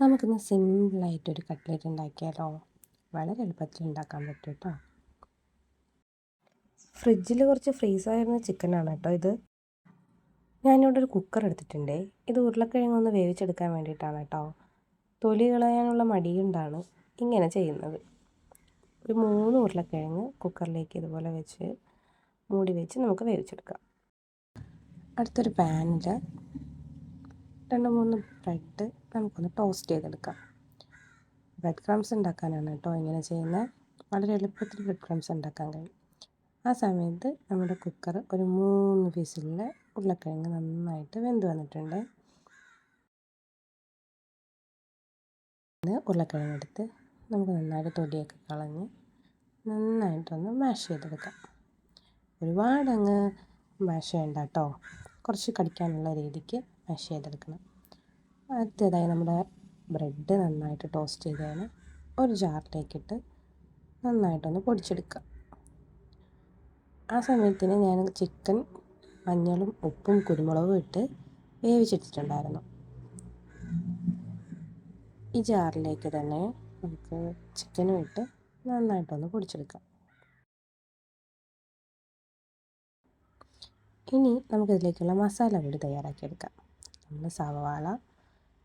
നമുക്കിന്ന് സിമ്പിളായിട്ടൊരു കട്ട്ലറ്റ് ഉണ്ടാക്കിയാലോ? വളരെ എളുപ്പത്തിൽ ഉണ്ടാക്കാൻ പറ്റും കേട്ടോ ഫ്രിഡ്ജിൽ കുറച്ച് ഫ്രീസായിരുന്ന ചിക്കനാണ് കേട്ടോ ഇത്. ഞാനിവിടെ ഒരു കുക്കർ എടുത്തിട്ടുണ്ട്. ഇത് ഉരുളക്കിഴങ്ങ് ഒന്ന് വേവിച്ചെടുക്കാൻ വേണ്ടിയിട്ടാണ് കേട്ടോ തൊലി കളയാനുള്ള മടിയുണ്ടാണ് ഇങ്ങനെ ചെയ്യുന്നത്. ഒരു മൂന്ന് ഉരുളക്കിഴങ്ങ് കുക്കറിലേക്ക് ഇതുപോലെ വെച്ച് മൂടി വെച്ച് നമുക്ക് വേവിച്ചെടുക്കാം. അടുത്തൊരു പാനിൽ രണ്ട് മൂന്ന് ബ്രെഡ് നമുക്കൊന്ന് ടോസ്റ്റ് ചെയ്തെടുക്കാം. ബ്രെഡ് ക്രംസ് ഉണ്ടാക്കാനാണ് കേട്ടോ ഇങ്ങനെ ചെയ്യുന്നത്. വളരെ എളുപ്പത്തിൽ ബ്രെഡ് ക്രംസ് ഉണ്ടാക്കാൻ കഴിയും. ആ സമയത്ത് നമ്മുടെ കുക്കർ ഒരു മൂന്ന് വിസിലിൽ ഉരുളക്കിഴങ്ങ് നന്നായിട്ട് വെന്ത് വന്നിട്ടുണ്ട്. ഉരുളക്കിഴങ്ങ് എടുത്ത് നമുക്ക് നന്നായിട്ട് തൊലിയൊക്കെ കളഞ്ഞ് നന്നായിട്ടൊന്ന് മാഷ് ചെയ്തെടുക്കാം. ഒരുപാടങ്ങ് മാഷ് വേണ്ട കേട്ടോ. കുറച്ച് കടിക്കാനുള്ള രീതിക്ക് മാഷ് ചെയ്തെടുക്കണം. അടുത്തതായി നമ്മുടെ ബ്രെഡ് നന്നായിട്ട് ടോസ്റ്റ് ചെയ്തതിന് ഒരു ജാറിലേക്കിട്ട് നന്നായിട്ടൊന്ന് പൊടിച്ചെടുക്കുക. ആ സമയത്തിന് ഞാൻ ചിക്കൻ മഞ്ഞളും ഉപ്പും കുരുമുളകും ഇട്ട് വേവിച്ചെടുത്തിട്ടുണ്ടായിരുന്നു. ഈ ജാറിലേക്ക് തന്നെ നമുക്ക് ചിക്കനും ഇട്ട് നന്നായിട്ടൊന്ന് പൊടിച്ചെടുക്കാം. ഇനി നമുക്കിതിലേക്കുള്ള മസാല കൂടി തയ്യാറാക്കിയെടുക്കാം. നമ്മൾ സവാള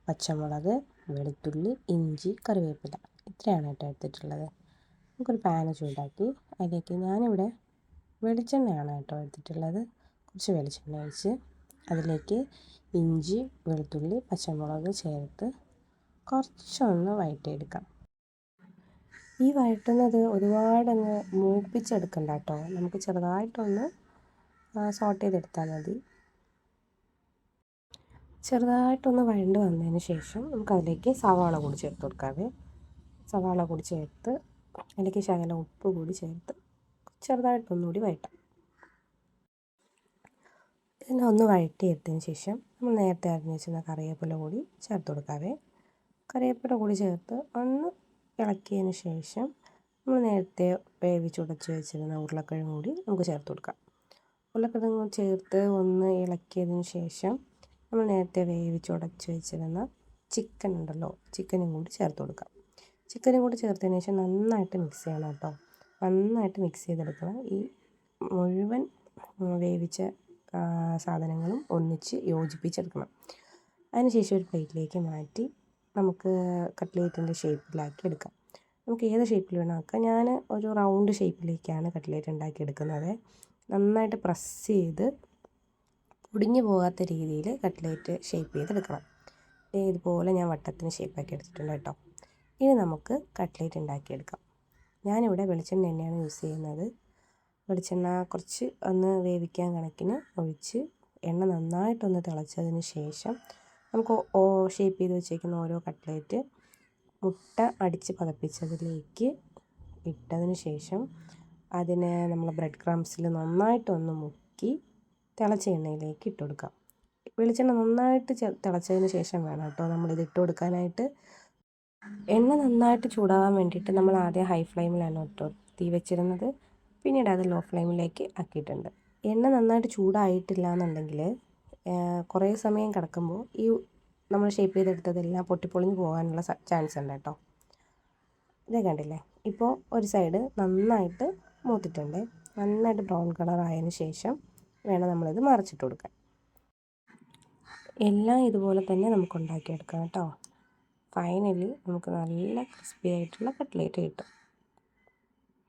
പച്ചമുളക് വെളുത്തുള്ളി ഇഞ്ചി കറിവേപ്പില. ഇത്രയാണ് കേട്ടോ എടുത്തിട്ടുള്ളത്. നമുക്കൊരു പാന് ചൂടാക്കി അതിലേക്ക് ഞാനിവിടെ വെളിച്ചെണ്ണയാണ് കേട്ടോ എടുത്തിട്ടുള്ളത്. കുറച്ച് വെളിച്ചെണ്ണ ഒഴിച്ച് അതിലേക്ക് ഇഞ്ചി വെളുത്തുള്ളി പച്ചമുളക് ചേർത്ത് കുറച്ചൊന്ന് വഴറ്റിയെടുക്കാം. ഈ വഴറ്റുന്നത് ഒരുപാടങ്ങ് മൂപ്പിച്ചെടുക്കണ്ട കേട്ടോ. നമുക്ക് ചെറുതായിട്ടൊന്ന് സോട്ട് ചെയ്തെടുത്താൽ മതി. ചെറുതായിട്ടൊന്ന് വഴണ്ട് വന്നതിന് ശേഷം നമുക്കതിലേക്ക് സവാള കൂടി ചേർത്ത് കൊടുക്കാവേ. സവാള കൂടി ചേർത്ത് അതിലേക്ക് ശകലം ഉപ്പ് കൂടി ചേർത്ത് ചെറുതായിട്ടൊന്നുകൂടി വഴറ്റാം. ഇതിനെ ഒന്ന് വഴറ്റിയെടുത്തതിന് ശേഷം നമ്മൾ നേരത്തെ അരിഞ്ഞ് വെച്ചിരുന്ന കറിവേപ്പില കൂടി ചേർത്ത് കൊടുക്കാവേ. കറിവേപ്പില കൂടി ചേർത്ത് ഒന്ന് ഇളക്കിയതിന് ശേഷം നമ്മൾ നേരത്തെ വേവിച്ചുടച്ച് വെച്ചിരുന്ന ഉരുളക്കിഴങ്ങ് കൂടി നമുക്ക് ചേർത്ത് കൊടുക്കാം. ഉരുളക്കിഴങ്ങ് ചേർത്ത് ഒന്ന് ഇളക്കിയതിന് ശേഷം നമ്മൾ നേരത്തെ വേവിച്ചുടച്ച് വെച്ചിരുന്ന ചിക്കൻ ഉണ്ടല്ലോ ചിക്കനും കൂടി ചേർത്ത് കൊടുക്കാം. ചിക്കനും കൂടി ചേർത്തതിന് ശേഷം നന്നായിട്ട് മിക്സ് ചെയ്യണം കേട്ടോ. നന്നായിട്ട് മിക്സ് ചെയ്തെടുക്കണം. ഈ മുഴുവൻ വേവിച്ച സാധനങ്ങളും ഒന്നിച്ച് യോജിപ്പിച്ചെടുക്കണം. അതിനുശേഷം ഒരു പ്ലേറ്റിലേക്ക് മാറ്റി നമുക്ക് കട്ട്ലേറ്റിന്റെ ഷേപ്പിലാക്കി എടുക്കാം. നമുക്ക് ഏത് ഷേപ്പിൽ വേണം ആക്കാം? ഞാൻ ഒരു റൗണ്ട് ഷേപ്പിലേക്കാണ് കട്ട്ലേറ്റ് ഉണ്ടാക്കി എടുക്കുന്നത് നന്നായിട്ട് പ്രസ് ചെയ്ത് ഒടിഞ്ഞു പോകാത്ത രീതിയിൽ കട്ട്ലേറ്റ് ഷേപ്പ് ചെയ്തെടുക്കണം. ഇതുപോലെ ഞാൻ വട്ടത്തിന് ഷേപ്പാക്കി എടുത്തിട്ടുണ്ട് കേട്ടോ. ഇനി നമുക്ക് കട്ട്ലേറ്റ് ഉണ്ടാക്കിയെടുക്കാം. ഞാനിവിടെ വെളിച്ചെണ്ണ തന്നെയാണ് യൂസ് ചെയ്യുന്നത്. വെളിച്ചെണ്ണ കുറച്ച് ഒന്ന് വേവിക്കാൻ കണക്കിന് ഒഴിച്ച് എണ്ണ നന്നായിട്ടൊന്ന് തിളച്ചതിന് ശേഷം നമുക്ക് ഓ ഷേപ്പ് ചെയ്ത് വെച്ചേക്കുന്ന ഓരോ കട്ട്ലേറ്റ് മുട്ട അടിച്ച് പതപ്പിച്ചതിലേക്ക് ഇട്ടതിന് ശേഷം അതിനെ നമ്മൾ ബ്രെഡ് ക്രംസിൽ നന്നായിട്ടൊന്ന് മുക്കി തിളച്ച എണ്ണയിലേക്ക് ഇട്ടുകൊടുക്കാം വെളിച്ചെണ്ണ നന്നായിട്ട് തിളച്ചതിന് ശേഷം വേണം കേട്ടോ നമ്മളിത് ഇട്ട് കൊടുക്കാനായിട്ട്. എണ്ണ നന്നായിട്ട് ചൂടാവാൻ വേണ്ടിയിട്ട് നമ്മൾ ആദ്യം ഹൈ ഫ്ലെയിമിലാണ് കേട്ടോ തീ വെച്ചിരുന്നത്. പിന്നീട് അത് ലോ ഫ്ലെയിമിലേക്ക് ആക്കിയിട്ടുണ്ട്. എണ്ണ നന്നായിട്ട് ചൂടായിട്ടില്ല എന്നുണ്ടെങ്കിൽ കുറേ സമയം കിടക്കുമ്പോൾ ഈ നമ്മൾ ഷേപ്പ് ചെയ്തെടുത്തതെല്ലാം പൊട്ടിപ്പൊളിഞ്ഞ് പോകാനുള്ള ചാൻസ് ഉണ്ട് കേട്ടോ. ഇതേ കണ്ടില്ലേ? ഇപ്പോൾ ഒരു സൈഡ് നന്നായിട്ട് മൂത്തിട്ടുണ്ട്. നന്നായിട്ട് ബ്രൗൺ കളർ ആയതിനു ശേഷം വേണം നമ്മളിത് മറിച്ചിട്ട് കൊടുക്കാൻ. എല്ലാം ഇതുപോലെ തന്നെ നമുക്ക് ഉണ്ടാക്കിയെടുക്കാം കേട്ടോ. ഫൈനലി നമുക്ക് നല്ല ക്രിസ്പി ആയിട്ടുള്ള കട്ട്ലേറ്റ് കിട്ടും.